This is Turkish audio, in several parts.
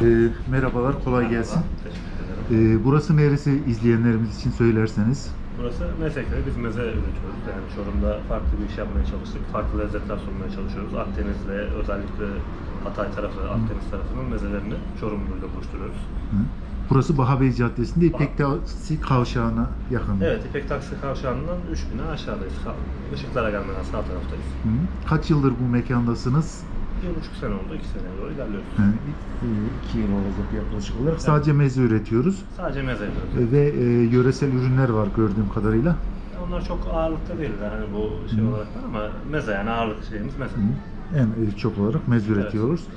Ee, merhabalar, kolay gelsin. Teşekkür ederim. Ee, burası neresi izleyenlerimiz için söylerseniz? Burası Mesekre. Biz meze üretiyoruz. Yani Çorum'da farklı bir iş yapmaya çalıştık. Farklı lezzetler sunmaya çalışıyoruz. Akdeniz'le özellikle Hatay tarafı, Akdeniz tarafının mezelerini Çorumlu'yla buluşturuyoruz. Hı? Burası Bahabey Caddesi'nde İpek Taksi Kavşağı'na yakın. Evet, İpek Taksi Kavşağı'ndan 3 bina aşağıdayız. Işıklara gelmeden sağ taraftayız. Hı? Kaç yıldır bu mekandasınız? Bir buçuk sene oldu, iki seneye doğru ilerliyoruz. Hı, e, iki yıl olacak yaklaşık olarak. Sadece meze üretiyoruz. Sadece meze yapıyoruz. E, Ve e, yöresel ürünler var gördüğüm kadarıyla. Onlar çok ağırlıkta değiller hani bu şey olarak ama meze yani ağırlık şeyimiz meze. En e, çok olarak meze üretiyoruz.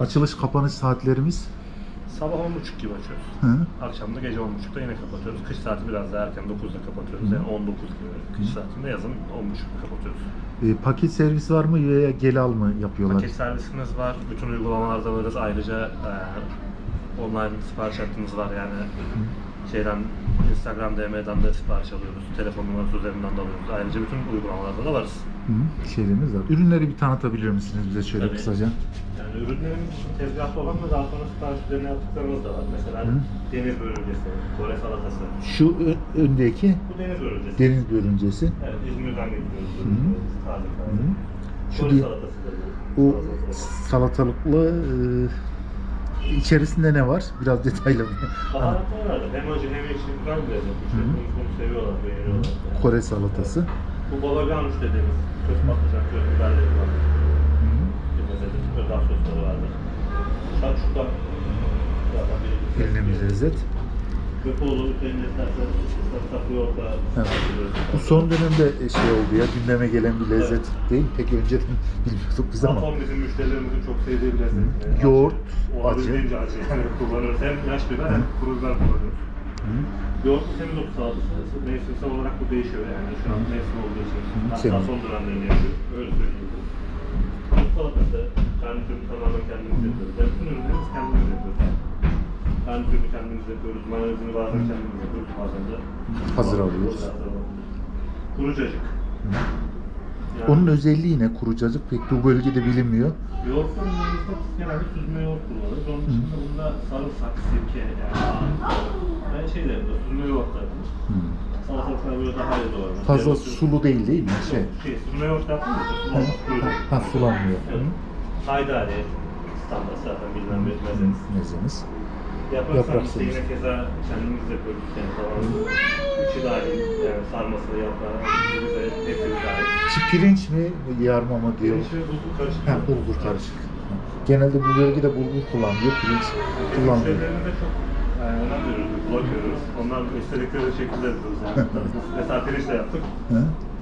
Açılış kapanış saatlerimiz. Sabah 10.30 gibi açıyoruz. Hı? Akşam da gece 10.30'da yine kapatıyoruz. Kış saati biraz daha erken 9'da kapatıyoruz. Hı. Yani 19 gibi. Kış saatinde yazın 10.30'da kapatıyoruz. E, paket servis var mı veya gel al mı yapıyorlar? Paket servisimiz var. Bütün uygulamalarda varız. Ayrıca e, online sipariş hattımız var yani. Şeyden Instagram DM'den de sipariş alıyoruz. Telefon numarası üzerinden de alıyoruz. Ayrıca bütün uygulamalarda da varız. Hı? Şeyleriniz var. Ürünleri bir tanıtabilir misiniz bize şöyle Tabii. kısaca? Yani ürünlerin tezgahta olan ve daha sonra sipariş üzerine yaptıklarımız da var. Mesela Hı. deniz börülcesi, Kore salatası. Şu ö- öndeki Bu deniz börülcesi. deniz börüncesi. Evet, İzmir'den getiriyoruz. Hı. Taze taze. Şu Kore di- salatası da bu. Salatalıklı. salatalıklı e, içerisinde ne var? Biraz detaylı. Baharatlar var. Hem acı hem lezzet. Hı. Müşterimiz bunu seviyorlar, beğeniyorlar. Yani. Kore salatası. Bu balaganus dediğimiz köz patlıcan, köz biberleri var. Bir mezedir. Özel sosları vardır. Şurada zaten bir lezzet. Köpoğlu üzerinde Evet. Bu son dönemde şey oldu ya gündeme gelen bir lezzet değil. Pek önceden bilmiyorduk biz ama. Zaten bizim müşterilerimizin çok sevdiği bir lezzet. Yani Yoğurt, acı. Olabildiğince acı yani kullanıyoruz. Hem yaş biber Hı. hem kuru biber kullanıyoruz. Hı. Yoğurt semizotu salatası. Mevsimsel olarak bu değişiyor yani. Şu an Hı. mevsim olduğu için. Hı, Hatta son dönemlerinde yapıyor. Öyle söyleyeyim. Salatası. Türünü tamamen kendimiz yapıyoruz. Yani bütün ürünlerimiz kendimiz yapıyoruz. Kendi türünü kendimiz yapıyoruz. Mayonezini bazen kendimiz yapıyoruz. Bazen de Hazır alıyoruz. Hazır alıyoruz. Kuru cacık. Yani Onun özelliği ne? Kurucacık pek bu bölgede bilinmiyor. Yanında biz genelde süzme yoğurt kullanırız. Onun dışında bunda sarımsak, sirke yani ben şey derim de süzme yoğurt derim. Hı. Salatalıklar böyle daha iyi doğranır. Fazla Dereotu- sulu değil değil mi? Şey. Şey süzme yoğurt yaptın mı? Sulu Ha, ha, sulanmıyor. Evet. Haydari standart zaten bilinen bir mezeniz. Mezeniz. Yaprak Yaprak sarması sarması. yine keza kendimiz yapıyoruz. Yani falan. İçi dahil, yani sarması, yaprağı, bize hepsi dahil. Pirinç mi, yarma mı diyor. Pirinç ve bulgur karışık. Ha, bulgur karışık. Genelde bu bölgede bulgur kullanılıyor, pirinç kullanmıyor. Müşterilerimize çok önem veriyoruz, kulak veriyoruz. Onlar istedikleri şekilde yapıyoruz yani. Mesela pirinçle yaptık.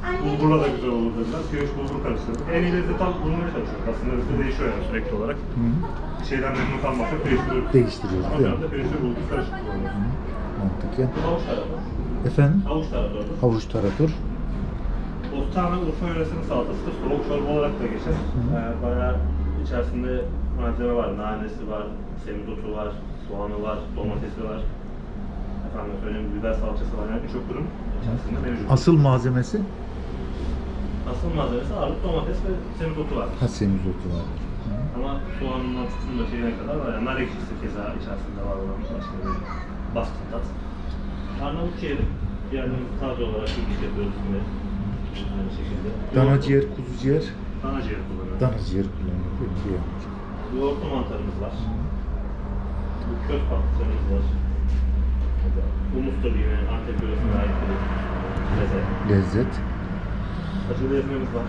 Hı? Bulgurla da güzel olur dediler. Pirinç bulgur karıştırdık. En iyi lezzeti tam bulmaya çalışıyoruz. Aslında bizde değişiyor yani sürekli olarak. Hı. Bir şeyden memnun kalmazsak değiştiriyoruz. Değiştiriyoruz, Ama değil mi? genelde pirinç bulgur karışık kullanıyoruz. Mantıklı. Havuç tarator. Efendim? Havuç taratordur. Havuç tarator. Ostana Urfa yöresinin salatasıdır. Soğuk çorba olarak da geçer. Ee, bayağı içerisinde malzeme var. Nanesi var, semizotu var, soğanı var, domatesi var. Efendim söyleyeyim biber salçası var. Yani birçok ürün içerisinde mevcut. Asıl malzemesi Asıl malzemesi ağırlık domates ve semizotu var. ha semizotu var. Ama soğanından tutun da şeyine kadar var. Yani nar ekşisi keza içerisinde var olan başka bir baskın tat. Arnavut ciğeri. Diğerlerimiz taze olarak ürün yapıyoruz yine. Aynı şekilde. Dana Yoğurt- ciğer, kuzu ciğer, Dana ciğeri kullanıyoruz. dana ciğer kullanılıyor. Peki. Yoğurtlu mantarımız var. Bu köz patlıcanımız var. Humus da yine Antep yöresine ait bir lezzet. Lezzet. Acılı ezmemiz var.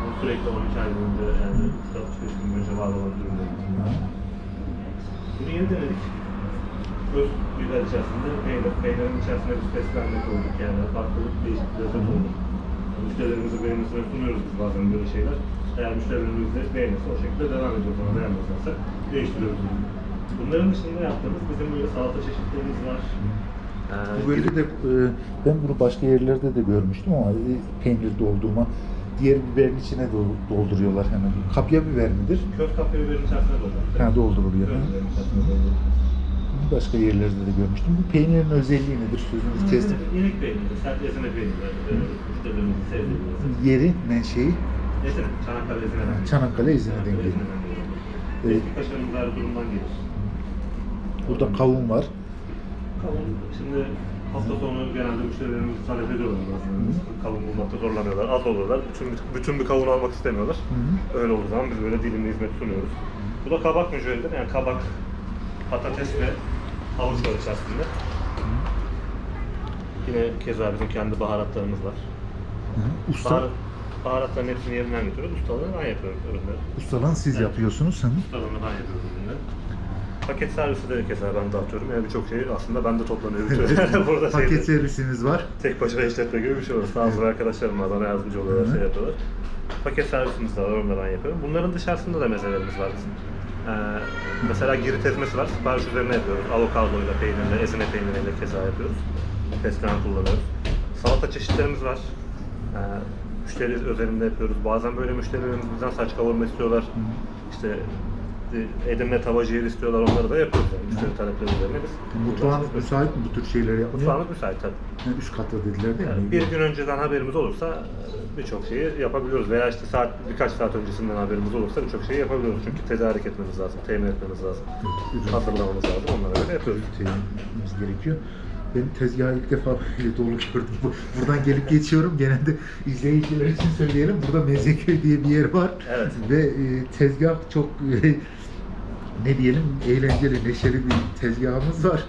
Bu sürekli 12 ay boyunca yani 65 gün boyunca var olan ürünlerimiz. Bunu yeni denedik. Köz biber içerisinde peynir. Peynirin içerisine bir fesleğenle koyduk yani farklı değişik bir lezzet oldu. Müşterilerimizin beğenmesine sunuyoruz biz bazen böyle şeyler. Eğer müşterilerimiz de beğenirse o şekilde devam ediyoruz ama beğenmezlerse değiştiriyoruz. Bunların dışında yaptığımız bizim böyle salata çeşitlerimiz var. Ee, Bu bölgede e, ben bunu başka yerlerde de görmüştüm ama e, peynir doldurma diğer biberin içine dol- dolduruyorlar hemen. Kapya biber midir? Köz kapya biberin içerisine dolduruyoruz. Ha, dolduruluyor. Biberin içerisine. Bunu Başka yerlerde de görmüştüm. Bu peynirin özelliği nedir? Sözünüzü kestim. İnek peyniri, sert ezine peyniri. e, Müşterilerimizin sevdiğimiz. Yeri, menşei Ezine, Çanakkale ezine'den. Çanakkale Ezine'den geliyor. Ezine'den geliyor. Evet. Eski kaşarımız Erzurum'dan gelir. Burada kavun var. Kavun şimdi hafta sonu genelde müşterilerimiz talep ediyorlar aslında. Kavun bulmakta zorlanıyorlar. Az oluyorlar. Bütün, bütün bir kavun almak istemiyorlar. Öyle olduğu zaman biz böyle dilimli hizmet sunuyoruz. Bu da kabak mücveridir. Yani kabak, patates ve havuç var içerisinde. Yine keza bizim kendi baharatlarımız var. Usta, Baharat, baharatların hepsini yerinden getiriyoruz. Ustalığını ben yapıyorum ürünleri. ustalığını siz Evet. yapıyorsunuz. Hı. Ustalığını ben yapıyorum ürünleri. Paket servisi de keza ben dağıtıyorum. Yani birçok şey aslında bende toplanıyor. Bütün. Burada Paket şeyde- servisiniz var. tek başına işletme gibi bir şey olur. Sağ olsun arkadaşlarım var, bana yardımcı oluyorlar, Hı hı. şey yapıyorlar. Paket servisimiz de var, onu da ben yapıyorum. Bunların dışarısında da mezelerimiz var bizim. Ee, mesela girit ezmesi var, sipariş üzerine yapıyoruz. Avokadoyla, peynirle, ezine peyniriyle keza yapıyoruz. Fesleğen kullanıyoruz. Salata çeşitlerimiz var. Ee, müşteri özelinde yapıyoruz. Bazen böyle müşterilerimiz bizden saç kavurma istiyorlar. İşte e, Edirne tava ciğer istiyorlar, onları da yapıyoruz. Yani müşteri talepleri üzerine biz. Mutfağınız müsait mi bu tür şeyleri yapmaya? Mutfağımız müsait tabii. Yani üst katta dediler değil mi? Yani bir gün önceden haberimiz olursa e, birçok şeyi yapabiliyoruz veya işte saat birkaç saat öncesinden haberimiz olursa birçok şeyi yapabiliyoruz çünkü tedarik etmemiz lazım, temin etmemiz lazım, Ürün hazırlamamız lazım, onlara göre yapıyoruz. teyimiz gerekiyor. Benim tezgahı ilk defa böyle dolu gördüm. Bu- Buradan gelip geçiyorum. Genelde izleyiciler için söyleyelim. Burada Mezeköy diye bir yer var. Evet. Ve e, tezgah çok e, ne diyelim eğlenceli, neşeli bir tezgahımız var.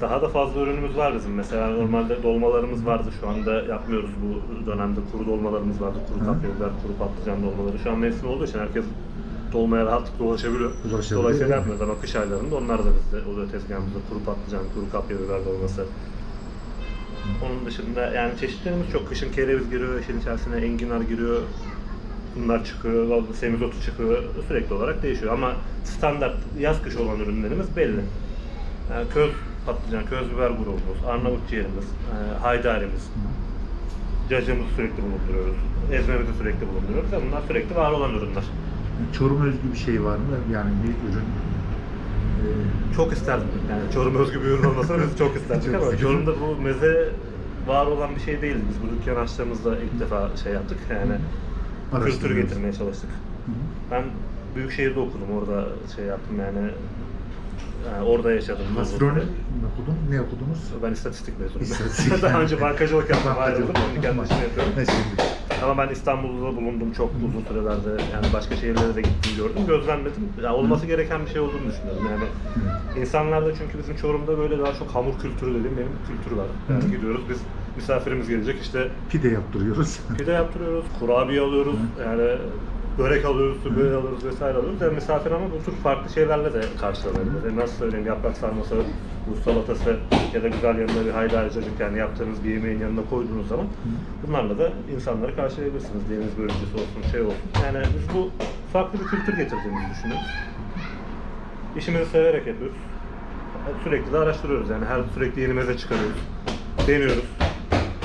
Daha da fazla ürünümüz var bizim. Mesela normalde dolmalarımız vardı. Şu anda yapmıyoruz bu dönemde. Kuru dolmalarımız vardı. Kuru kapya kuru patlıcan dolmaları. Şu an mevsim olduğu için herkes dolmaya rahatlıkla ulaşabiliyor. Ulaşabiliyor, Dolayısıyla yapmıyoruz ama kış aylarında onlar da bizde oluyor tezgahımızda. Kuru patlıcan, kuru kapya biber dolması. Onun dışında yani çeşitlerimiz çok. Kışın kereviz giriyor, işin içerisine enginar giriyor. Bunlar çıkıyor, semizotu çıkıyor. Sürekli olarak değişiyor ama standart yaz kış olan ürünlerimiz belli. Yani köz patlıcan, köz biber grubumuz, Arnavut ciğerimiz, e, haydarimiz, cacığımızı sürekli bulunduruyoruz. Ezmemizi sürekli bulunduruyoruz. Yani bunlar sürekli var olan ürünler. Çorum özgü bir şey var mı? Yani bir ürün e, Çok isterdim. Yani Çorum özgü bir ürün olmasını biz çok isterdik ama. Çorum'da bu meze var olan bir şey değildi. Biz bu dükkan açtığımızda ilk defa şey yaptık. Yani kültür getirmeye çalıştık. Hı hı. Ben büyük şehirde okudum. Orada şey yaptım yani. yani orada yaşadım. süre. mi okudun? Ne okudunuz? Ben istatistik mezunuyum. İstatistik. Daha önce bankacılık yaptım. Ayrıldım. Şimdi kendi işimi yapıyorum. Şimdi? Ama ben İstanbul'da bulundum çok uzun sürelerde. Yani başka şehirlere de gittim gördüm. Gözlemledim. Ya olması gereken bir şey olduğunu düşünüyorum. Yani Hı. insanlarda çünkü bizim Çorum'da böyle daha çok hamur kültürü dediğim benim kültür var. Yani gidiyoruz biz misafirimiz gelecek işte Pide yaptırıyoruz. pide yaptırıyoruz, kurabiye alıyoruz. Yani börek alıyoruz, böreği alıyoruz vesaire alıyoruz. Yani misafir ama bu tür farklı şeylerle de karşılanabilir. Yani nasıl söyleyeyim yaprak sarması, bu salatası ya da güzel yanında bir haydari cacık yani yaptığınız bir yemeğin yanına koyduğunuz zaman bunlarla da insanları karşılayabilirsiniz. Deniz börülcesi olsun, şey olsun. Yani biz bu farklı bir kültür getirdiğimizi düşünüyoruz. İşimizi severek yapıyoruz. Sürekli de araştırıyoruz yani her sürekli yeni meze çıkarıyoruz. Deniyoruz.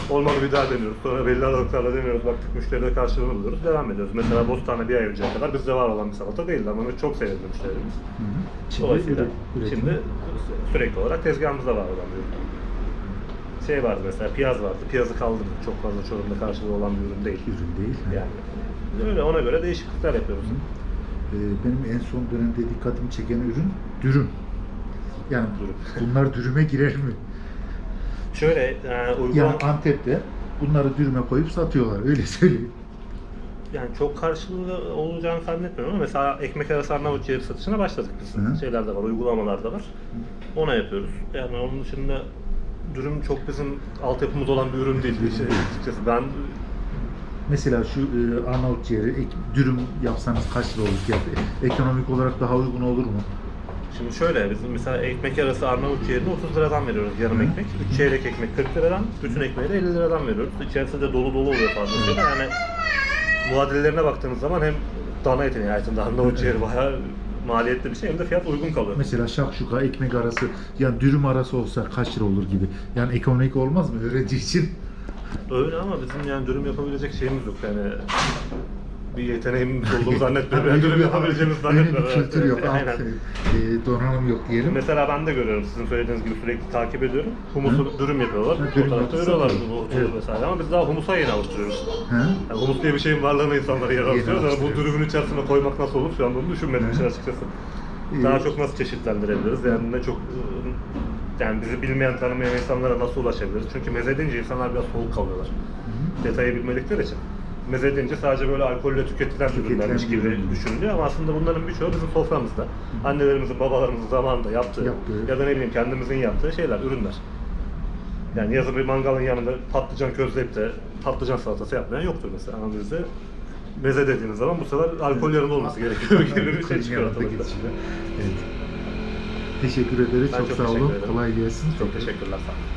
Olmadı bir daha deniyoruz. Sonra belli aralıklarla deniyoruz. Baktık müşteride karşılığını buluyoruz. Devam ediyoruz. Mesela Bostane bir ay önceye kadar bizde var olan bir salata değildi ama çok sevdi müşterimiz. Şimdi Dolayısıyla şimdi sürekli olarak tezgahımızda var olan bir ürün. Şey vardı mesela piyaz vardı. Piyazı kaldırdık. Çok fazla Çorum'da karşılığı olan bir ürün değil. ürün değil. Yani öyle ona göre değişiklikler yapıyoruz. Ee, benim en son dönemde dikkatimi çeken ürün dürüm. Yani Dürüm. bunlar dürüme girer mi? Şöyle e, uygulama... Yani Antep'te bunları dürüme koyup satıyorlar. Öyle söyleyeyim. Yani çok karşılığı olacağını zannetmiyorum ama mesela ekmek arası Arnavut ciğeri satışına başladık biz. Hı. Şeyler de var, uygulamalar da var. Ona yapıyoruz. Yani onun dışında dürüm çok bizim altyapımız olan bir ürün değil. Şey, açıkçası ben Mesela şu e, Arnavut ciğeri ek- dürüm yapsanız kaç lira olur? Ekonomik olarak daha uygun olur mu? Şimdi şöyle bizim mesela ekmek arası Arnavut ciğerini 30 liradan veriyoruz yarım ekmek. 3 çeyrek ekmek 40 liradan, bütün ekmeği de 50 liradan veriyoruz. İçerisi de dolu dolu oluyor fazlasıyla. Yani muadillerine baktığınız zaman hem dana eti nihayetinde Arnavut ciğeri bayağı maliyetli bir şey hem de fiyat uygun kalıyor. Mesela şakşuka, ekmek arası, yani dürüm arası olsa kaç lira olur gibi. Yani ekonomik olmaz mı öğrenci için? Öyle ama bizim yani dürüm yapabilecek şeyimiz yok yani bir yeteneğimiz olduğunu zannetmiyorum. Öyle bir- yapabileceğimiz öyle zannetmiyorum. bir kültür yok. Aynen. E, donanım yok diyelim. Mesela ben de görüyorum sizin söylediğiniz gibi sürekli takip ediyorum. Humusu dürüm yapıyorlar. O dürüm tarafta yapıyorlar. veriyorlar bu Evet. vesaire ama biz daha humusa yeni alıştırıyoruz. He? Yani humus diye bir şeyin varlığına insanları yer alıştırıyoruz ama bu dürümün içerisine koymak nasıl olur şu anda onu düşünmedim Hı. işin açıkçası. Daha çok nasıl çeşitlendirebiliriz yani ne çok Yani bizi bilmeyen, tanımayan insanlara nasıl ulaşabiliriz? Çünkü meze deyince insanlar biraz soğuk kalıyorlar. Detayı bilmedikleri için. Meze deyince sadece böyle alkolle tüketilen ürünlermiş gibi düşünülüyor ama aslında bunların birçoğu bizim soframızda. Annelerimizin, babalarımızın zamanında yaptığı Yaptığı. ya da ne bileyim kendimizin yaptığı şeyler, ürünler. Yani yazın bir mangalın yanında patlıcan közleyip de patlıcan salatası yapmayan yoktur mesela ama bizde meze dediğiniz zaman bu sefer alkollerin olması gerekiyor gibi bir şey çıkıyor yanında ortalıkta. Evet. Teşekkür ederiz. Ben çok, çok sağ olun. Kolay gelsin. Çok teşekkürler sağ olun.